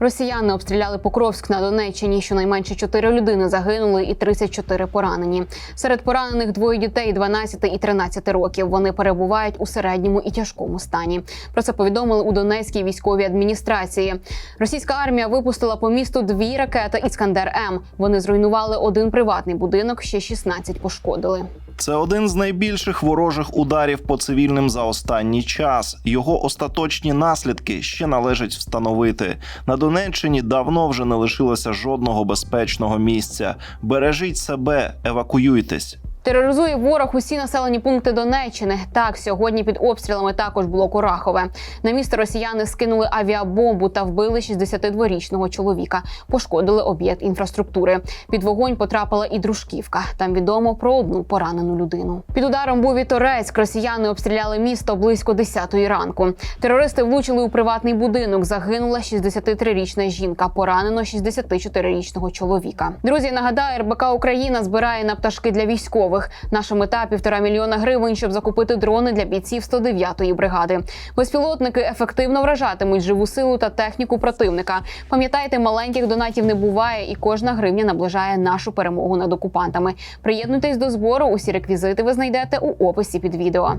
Росіяни обстріляли Покровськ на Донеччині. Щонайменше 4 людини загинули і 34 поранені. Серед поранених двоє дітей 12 і 13 років. Вони перебувають у середньому і тяжкому стані. Про це повідомили у Донецькій військовій адміністрації. Російська армія випустила по місту дві ракети Іскандер М. Вони зруйнували один приватний будинок, ще 16 пошкодили. Це один з найбільших ворожих ударів по цивільним за останній час. Його остаточні наслідки ще належить встановити. На Донеччині давно вже не лишилося жодного безпечного місця. Бережіть себе, евакуюйтесь. Тероризує ворог усі населені пункти Донеччини. Так, сьогодні під обстрілами також було Курахове. На місто росіяни скинули авіабомбу та вбили 62-річного чоловіка. Пошкодили об'єкт інфраструктури. Під вогонь потрапила і дружківка. Там відомо про одну поранену людину. Під ударом був і Торецьк. Росіяни обстріляли місто близько 10-ї ранку. Терористи влучили у приватний будинок. Загинула 63-річна жінка. Поранено 64-річного чоловіка. Друзі, нагадаю, РБК Україна збирає на пташки для військових. Наша мета півтора мільйона гривень, щоб закупити дрони для бійців 109-ї бригади. Безпілотники ефективно вражатимуть живу силу та техніку противника. Пам'ятайте, маленьких донатів не буває, і кожна гривня наближає нашу перемогу над окупантами. Приєднуйтесь до збору. Усі реквізити ви знайдете у описі під відео.